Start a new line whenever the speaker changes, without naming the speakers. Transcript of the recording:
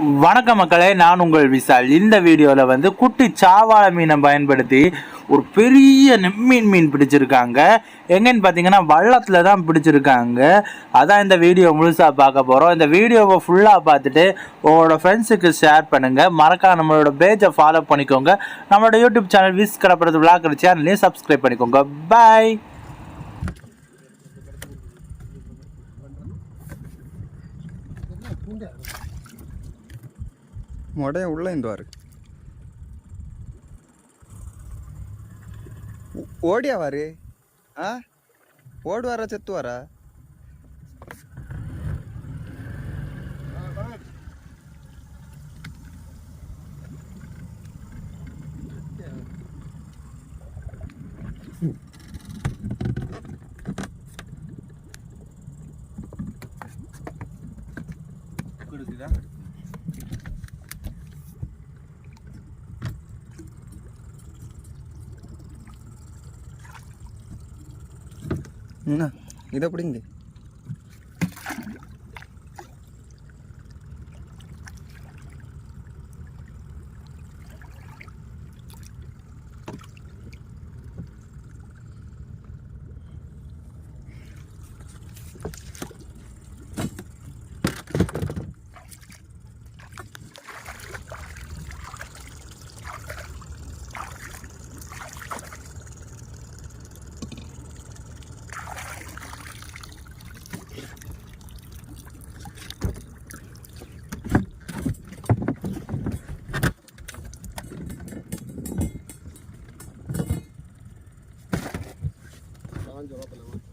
வணக்க மக்களே நான் உங்கள் விசால். இந்த வீடியோவில் வந்து குட்டி சாவாழ மீனை பயன்படுத்தி ஒரு பெரிய நெம்மீன் மீன் பிடிச்சிருக்காங்க. எங்கன்னு பார்த்தீங்கன்னா வள்ளத்தில் தான் பிடிச்சிருக்காங்க. அதான் இந்த வீடியோ முழுசாக பார்க்க போகிறோம் இந்த வீடியோவை ஃபுல்லாக பார்த்துட்டு உங்களோட ஃப்ரெண்ட்ஸுக்கு ஷேர் பண்ணுங்கள் மறக்காம நம்மளோட பேஜை ஃபாலோ பண்ணிக்கோங்க. நம்மளோட யூடியூப் சேனல் விஸ் கடப்படுறது விளாக்குற சேனலையும் சப்ஸ்கிரைப் பண்ணிக்கோங்க. பாய்
ಮೊಡೆ ಉಳ್ಳ ಇಂದುವಾರು ಓಡ್ಯಾವಾರಿ ಆ ಓಡುವಾರ ಚೆತ್ತುವಾರ என்ன? இதை பிடிங்க. जगह बनावा